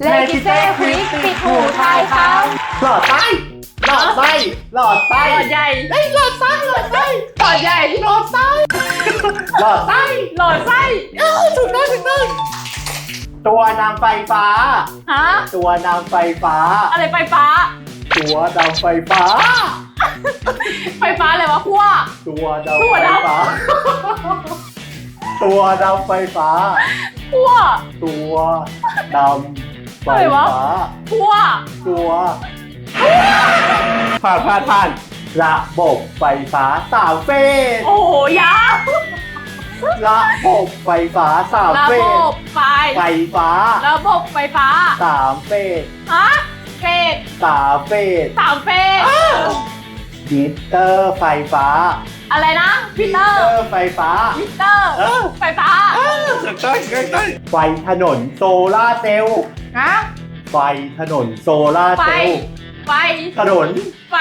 เลกิเซ่ควิกปิดหูทายครับหลอดไส้หลอดไส้หลอดไส้หลอดใหญ่เฮ้ยหลอดไส้หลอดไส้หลอดใหญ่หลอดไส้หลอดไส้หลอดไส้เอ้าถูกต้องถูกต้องตัวนำไฟฟ้า ฮะ ตัวนำไฟฟ้า อะไรไฟฟ้า ตัวนำไฟฟ้า ไฟฟ้าอะไรวะขั้วตัวนตัำวไฟดำฟ้า ตัวนำไฟฟ้าขั้วตัวนำ ไฟอะไรวะ ฟ้าขั้วตัวผ่านผ่านผ่านระบบไฟฟ้าสามเฟสโอ้โหยาวระบบไฟฟ้าสามระเฟบสบไฟ ไฟฟ้าระบบไฟฟ้าสามเฟสฮะเฟสสามเฟสสามเฟสมิเตอร์ไฟฟ้าอะไรนะพิเตอร์ร์ไฟฟ้า มิเตอร์ เออ ไฟฟ้า ไฟถนนโซลาร์เซลล์ฮะไฟถนนโซลาร์ไฟ เซลล์ไฟ ถนนไฟ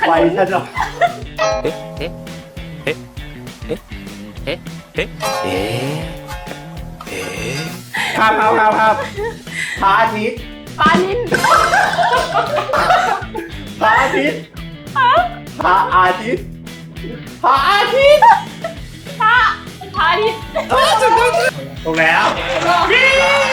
ขไฟนุนถนนครับครับครับครับพระอาทิตย์ปลาลิ้นพระอาทิตย์พระอาทิตย์พระอาทิตย์พระพระอาทิตย์ต รงแล้วเย้